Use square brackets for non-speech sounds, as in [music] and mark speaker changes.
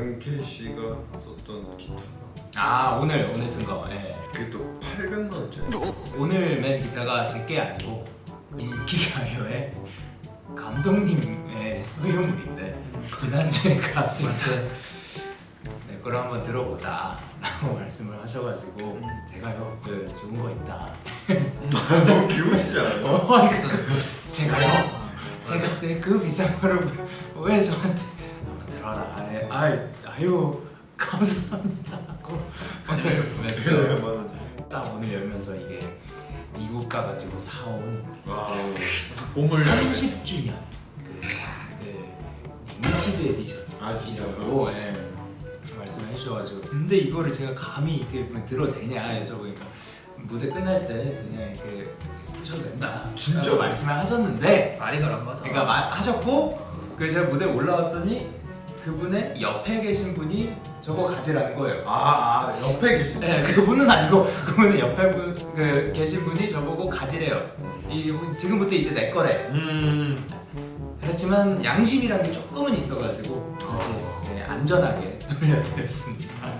Speaker 1: MK 씨가 썼던 기타
Speaker 2: 아 오늘 오늘 쓴 거. 예.
Speaker 1: 그게 또 800만 원짜리
Speaker 2: 오늘 맨 기타가 제 게 아니고 인기가요의 감독님의 소유물인데 지난주에 갔을 때내 거를 한번 들어보자 라고 [laughs] 말씀을 하셔가지고 제가요 그 좋은 거 있다
Speaker 1: 너무 귀여우시지 않아요?
Speaker 2: 어, 그, 제가요 제가 네, 그 비싼 거를 왜 저한테 들어라 아, 아, 아유 감사합니다 하고 보내셨으면
Speaker 1: 800만 원짜리
Speaker 2: 딱 오늘 열면서 이게 미국 가가지고 사온
Speaker 1: 와 보물
Speaker 2: 30주년 그, 그 리미티드 에디션
Speaker 1: 아 진짜요?
Speaker 2: 예, 말씀을 해주셔가지고 근데 이거를 제가 감히 이렇게 뭐 들어도 되냐 여쭤보니까 무대 끝날 때 그냥 이렇게 푸셔도 된다
Speaker 1: 진짜?
Speaker 2: 라고 말씀을 하셨는데
Speaker 3: 말이 그런 거죠.
Speaker 2: 그러니까 마- 하셨고 그 제가 무대 에 올라왔더니 그분의 옆에 계신 분이 저거 가지라는 거예요
Speaker 1: 아, 아 옆에 계신
Speaker 2: 네, 그분은 아니고 [laughs] 그분은 옆에 분, 그 계신 분이 저보고 가지래요. 이 지금부터 이제 내 거래.
Speaker 1: 음
Speaker 2: 그렇지만 양심이라는 게 조금은 있어가지고 다시 네, 안전하게 [laughs] 돌려드렸습니다.